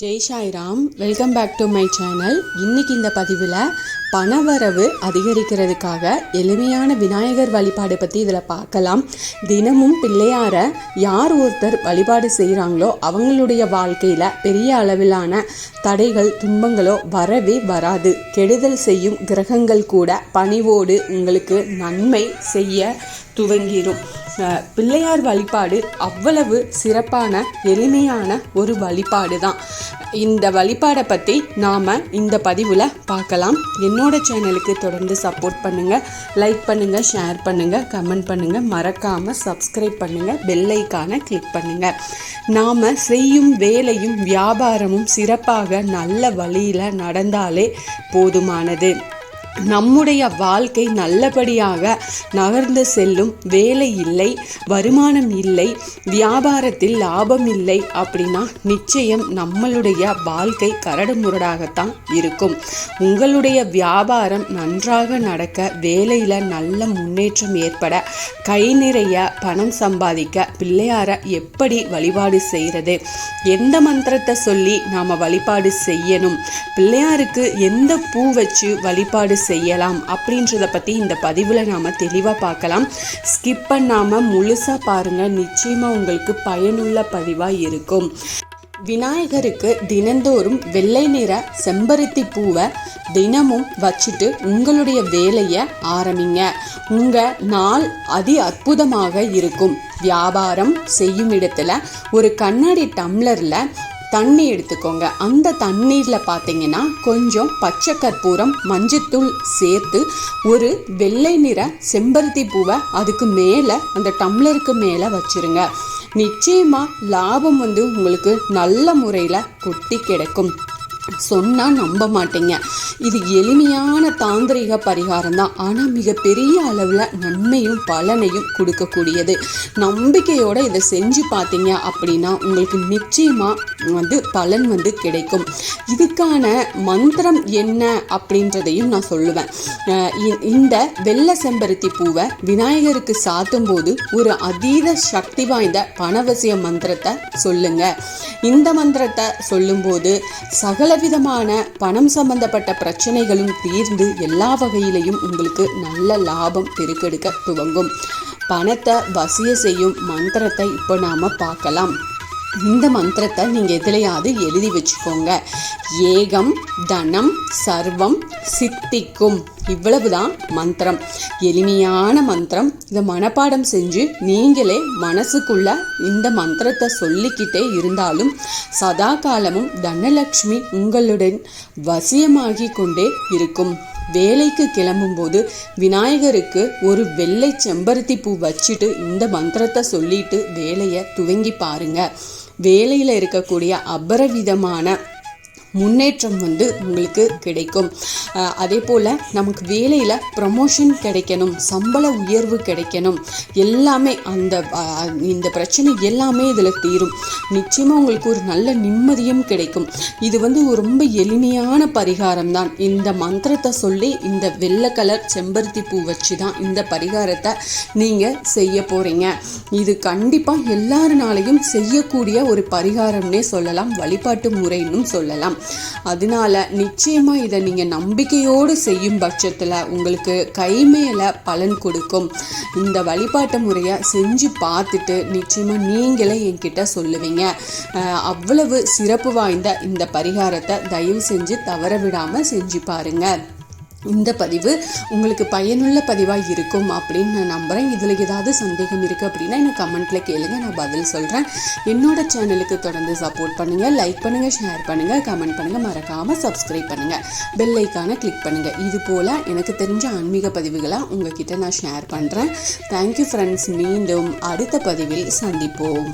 Jai Sairam welcome back to my channel. இன்னைக்கு இந்த பதிவில் பணவரவு அதிகரிக்கிறதுக்காக எளிமையான விநாயகர் வழிபாடு பற்றி இதில் பார்க்கலாம். தினமும் பிள்ளையார யார் ஒருத்தர் வழிபாடு செய்கிறாங்களோ அவங்களுடைய வாழ்க்கையில் பெரிய அளவிலான தடைகள் துன்பங்களோ வரவே வராது. கெடுதல் செய்யும் கிரகங்கள் கூட பணிவோடு உங்களுக்கு நன்மை செய்ய துவங்கிடும் பிள்ளையார் வழிபாடு அவ்வளவு சிறப்பான எளிமையான ஒரு வழிபாடு தான் இந்த வழிபாடை பற்றி நாம் இந்த பதிவில் பார்க்கலாம். என்னோட சேனலுக்கு தொடர்ந்து சப்போர்ட் பண்ணுங்கள் லைக் பண்ணுங்கள் ஷேர் பண்ணுங்கள் கமெண்ட் பண்ணுங்கள் மறக்காமல் சப்ஸ்கிரைப் பண்ணுங்கள் பெல்லைக்கான கிளிக் பண்ணுங்கள் நாம் செய்யும் வேலையும் வியாபாரமும் சிறப்பாக நல்ல வழியில் நடந்தாலே போதுமானது. நம்முடைய வாழ்க்கை நல்லபடியாக நகர்ந்து செல்லும் வேலை இல்லை வருமானம் இல்லை வியாபாரத்தில் லாபம் இல்லை அப்படின்னா நிச்சயம் நம்மளுடைய வாழ்க்கை கரடு முரடாகத்தான் இருக்கும். உங்களுடைய வியாபாரம் நன்றாக நடக்க வேலையில் நல்ல முன்னேற்றம் ஏற்பட கை நிறைய பணம் சம்பாதிக்க பிள்ளையார எப்படி வழிபாடு செய்கிறது எந்த மந்திரத்தை சொல்லி நாம் வழிபாடு செய்யணும்? பிள்ளையாருக்கு எந்த பூ வச்சு வழிபாடு செய்யலாம் அப்படின்றத பற்றி இந்த பதிவில் நாம் தெளிவாக பார்க்கலாம். ஸ்கிப் பண்ணாமல் முழுசாக பாருங்கள் நிச்சயமாக உங்களுக்கு பயனுள்ள பதிவாக இருக்கும். விநாயகருக்கு தினந்தோறும் வெள்ளை நிற செம்பருத்தி பூவை தினமும் வச்சுட்டு உங்களுடைய வேலையை ஆரம்பிங்க. உங்கள் நாள் அதி அற்புதமாக இருக்கும். வியாபாரம் செய்யும் இடத்துல ஒரு கண்ணாடி டம்ளரில் தண்ணி எடுத்துக்கோங்க. அந்த தண்ணீரில் பார்த்தீங்கன்னா கொஞ்சம் பச்சை கற்பூரம் மஞ்சத்தூள் சேர்த்து ஒரு வெள்ளை நிற செம்பருத்தி பூவை அதுக்கு மேலே அந்த டம்ளருக்கு மேலே வச்சிருங்க. நிச்சயமாக லாபம் வந்து உங்களுக்கு நல்ல முறையில் கொட்டி கிடைக்கும். சொன்னால் நம்ப மாட்டீங்க. இது எளிமையான தாந்திரிக பரிகாரம் தான். ஆனால் மிகப்பெரிய அளவில் நன்மையும் பலனையும் கொடுக்கக்கூடியது. நம்பிக்கையோடு இதை செஞ்சு பார்த்தீங்க அப்படின்னா உங்களுக்கு நிச்சயமாக வந்து பலன் வந்து கிடைக்கும். இதுக்கான மந்திரம் என்ன அப்படின்றதையும் நான் சொல்லுவேன். இ- இந்த வெள்ளை செம்பருத்தி பூவை விநாயகருக்கு சாத்தும் போது ஒரு அதீத சக்தி வாய்ந்த பணவசிய மந்திரத்தை சொல்லுங்க. இந்த மந்திரத்தை சொல்லும்போது சகல விதமான பணம் சம்பந்தப்பட்ட பிரச்சனைகளும் தீர்ந்து எல்லா வகையிலையும் உங்களுக்கு நல்ல லாபம் பெருக்கெடுக்க துவங்கும். பணத்தை வசிய செய்யும் மந்திரத்தை இப்போ நாம பார்க்கலாம். இந்த மந்திரத்தை நீங்கள் எதுலையாவது எழுதி வச்சுக்கோங்க. ஏகம் தனம் சர்வம் சித்திக்கும். இவ்வளவுதான் மந்திரம். எளிமையான மந்திரம். இதை மனப்பாடம் செஞ்சு நீங்களே மனசுக்குள்ள இந்த மந்திரத்தை சொல்லிக்கிட்டே இருந்தாலும் சதா காலமும் தனலட்சுமி உங்களுடன் வசியமாகி கொண்டே இருக்கும். வேலைக்கு கிளம்பும்போது விநாயகருக்கு ஒரு வெள்ளை செம்பருத்தி பூ வச்சுட்டு இந்த மந்திரத்தை சொல்லிட்டு வேலையை துவங்கி பாருங்க. வேலையில் இருக்கக்கூடிய அபரவிதமான முன்னேற்றம் வந்து உங்களுக்கு கிடைக்கும். அதே போல் நமக்கு வேலையில் ப்ரமோஷன் கிடைக்கணும் சம்பள உயர்வு கிடைக்கணும். எல்லாமே அந்த இந்த பிரச்சனை எல்லாமே இதில் தீரும். நிச்சயமாக உங்களுக்கு ஒரு நல்ல நிம்மதியும் கிடைக்கும். இது வந்து ஒரு ரொம்ப எளிமையான பரிகாரம் தான் இந்த மந்திரத்தை சொல்லி இந்த வெள்ளை கலர் செம்பருத்தி பூ வச்சு தான் இந்த பரிகாரத்தை நீங்கள் செய்ய போகிறீங்க இது கண்டிப்பாக எல்லாருனாலையும் செய்யக்கூடிய ஒரு பரிகாரம்னே சொல்லலாம். வழிபாட்டு முறைன்னு சொல்லலாம். அதனால நிச்சயமாக இதை நீங்கள் நம்பிக்கையோடு செய்யும் பட்சத்தில் உங்களுக்கு கை மேலே பலன் கொடுக்கும். இந்த வழிபாட்டு முறையை செஞ்சு பார்த்துட்டு நிச்சயமாக நீங்களே என்கிட்ட சொல்லுவீங்க. அவ்வளவு சிறப்பு வாய்ந்த இந்த பரிகாரத்தை தயவு செஞ்சு தவற விடாமல் செஞ்சு பாருங்கள் இந்த பதிவு உங்களுக்கு பயனுள்ள பதிவாக இருக்கும் அப்படின்னு நான் நம்புகிறேன் இதில் ஏதாவது சந்தேகம் இருக்குது அப்படின்னா எனக்கு கமெண்ட்டில் கேளுங்க. நான் பதில் சொல்கிறேன் என்னோட சேனலுக்கு தொடர்ந்து சப்போர்ட் பண்ணுங்கள் லைக் பண்ணுங்கள் ஷேர் பண்ணுங்கள் கமெண்ட் பண்ணுங்கள் மறக்காமல் சப்ஸ்கிரைப் பண்ணுங்கள் பெல் ஐக்கானை கிளிக் பண்ணுங்கள் இது போல் எனக்கு தெரிஞ்ச ஆன்மீக பதிவுகளை உங்ககிட்ட நான் ஷேர் பண்ணுறேன் தேங்க்யூ ஃப்ரெண்ட்ஸ் மீண்டும் அடுத்த பதிவில் சந்திப்போம்.